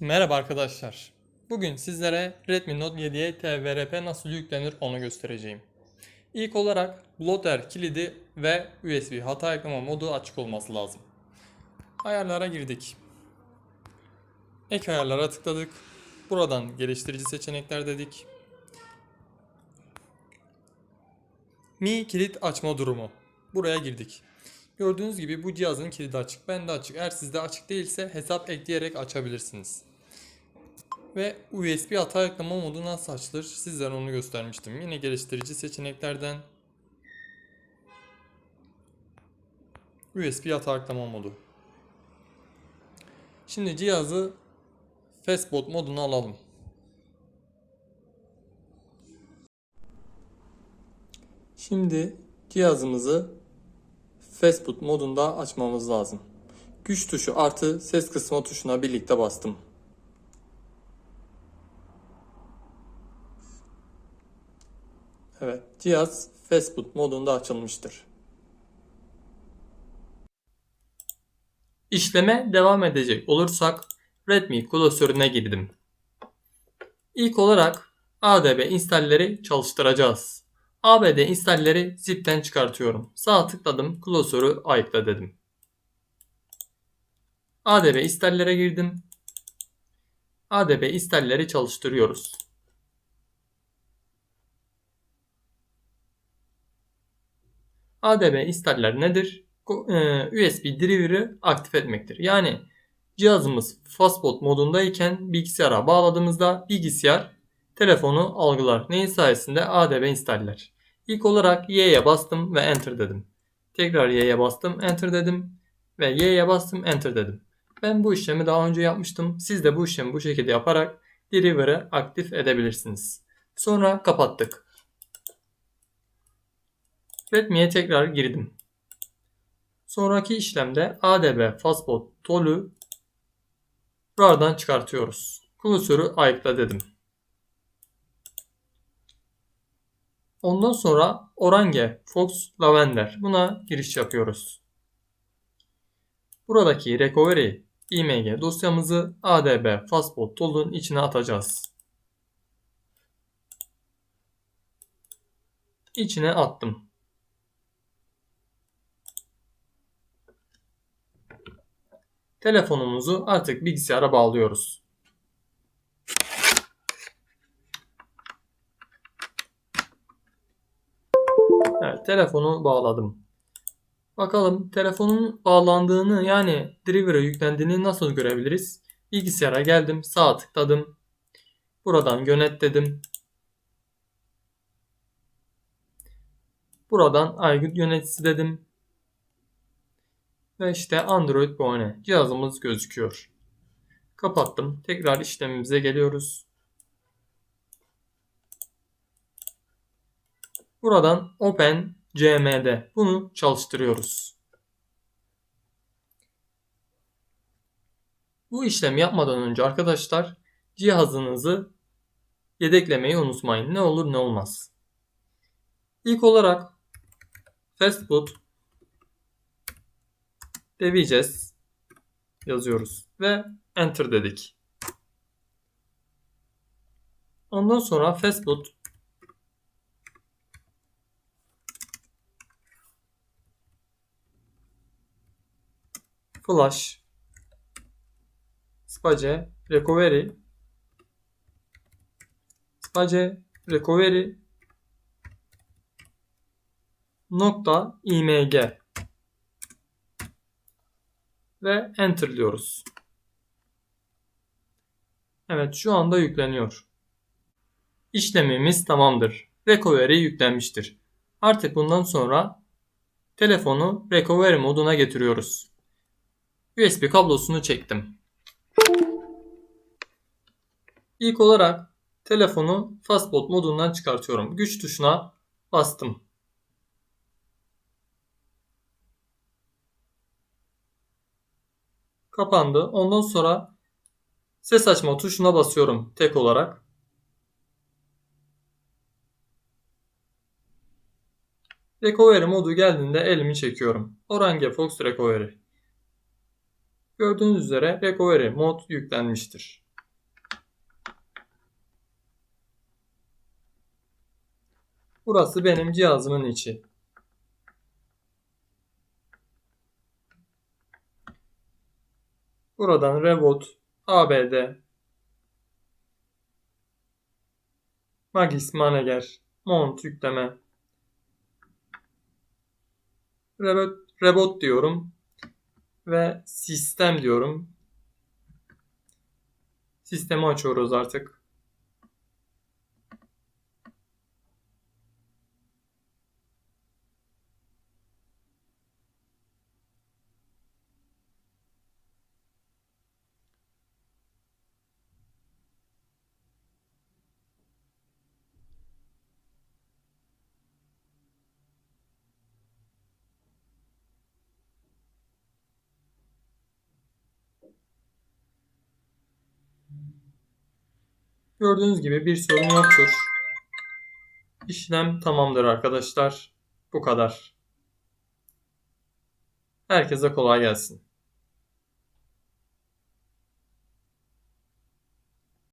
Merhaba arkadaşlar. Bugün sizlere Redmi Note 7'ye TVRP nasıl yüklenir onu göstereceğim. İlk olarak blotter kilidi ve USB hata ekleme modu açık olması lazım. Ayarlara girdik. Ek ayarlara tıkladık. Buradan geliştirici seçenekler dedik. Mi kilit açma durumu. Buraya girdik. Gördüğünüz gibi bu cihazın kilidi açık. Bende açık. Eğer sizde açık değilse hesap ekleyerek açabilirsiniz. Ve USB hata ekleme modu nasıl açılır sizlere onu göstermiştim. Yine geliştirici seçeneklerden USB hata ekleme modu. Şimdi cihazı Fastboot moduna alalım. Şimdi cihazımızı Fastboot modunda açmamız lazım. Güç tuşu artı ses kısma tuşuna birlikte bastım. Evet, cihaz Fastboot modunda açılmıştır. İşleme devam edecek olursak Redmi klasörüne girdim. İlk olarak ADB installeri çalıştıracağız. ABD installeri zipten çıkartıyorum. Sağ tıkladım, klasörü ayıkla dedim. ADB installere girdim. ADB installeri çalıştırıyoruz. ADB installer nedir? e, USB driver'ı aktif etmektir. Yani cihazımız fastboot modundayken bilgisayara bağladığımızda bilgisayar telefonu algılar. Neyin sayesinde? ADB installer. İlk olarak Y'ye bastım ve Enter dedim. Tekrar Y'ye bastım, Enter dedim ve Y'ye bastım, Enter dedim. Ben bu işlemi daha önce yapmıştım. Siz de bu işlemi bu şekilde yaparak driver'ı aktif edebilirsiniz. Sonra kapattık. Redmi'ye tekrar girdim. Sonraki işlemde ADB Fastboot Tol'ü RAR'dan çıkartıyoruz. Klasörü ayıkla dedim. Ondan sonra Orange Fox Lavender buna giriş yapıyoruz. Buradaki recovery img dosyamızı ADB Fastboot Tool'un içine atacağız. İçine attım. Telefonumuzu artık bilgisayara bağlıyoruz. Evet, telefonu bağladım. Bakalım telefonun bağlandığını yani driver'a yüklendiğini nasıl görebiliriz? Bilgisayara geldim, sağ tıkladım. Buradan yönet dedim. Buradan aygıt yöneticisi dedim. Ve işte Android Bone cihazımız gözüküyor. Kapattım. Tekrar işlemimize geliyoruz. Buradan Open CMD bunu çalıştırıyoruz. Bu işlemi yapmadan önce arkadaşlar cihazınızı yedeklemeyi unutmayın. Ne olur ne olmaz. İlk olarak Fastboot Deveceğiz. Yazıyoruz. Ve Enter dedik. Ondan sonra Fastboot Flash Space Recovery Space Recovery nokta img ve enter diyoruz. Evet şu anda yükleniyor. İşlemimiz tamamdır. Recovery yüklenmiştir. Artık bundan sonra telefonu recovery moduna getiriyoruz. USB kablosunu çektim. İlk olarak telefonu fastboot modundan çıkartıyorum. Güç tuşuna bastım. kapandı. Ondan sonra ses açma tuşuna basıyorum tek olarak. Recovery modu geldiğinde elimi çekiyorum. Orange Fox Recovery. Gördüğünüz üzere Recovery mod yüklenmiştir. Burası benim cihazımın içi. Buradan Reboot, ABD, Magis Manager, Mount yükleme. Reboot, Reboot diyorum ve sistem diyorum. Sistemi açıyoruz artık. Gördüğünüz gibi bir sorun yoktur. İşlem tamamdır arkadaşlar. Bu kadar. Herkese kolay gelsin.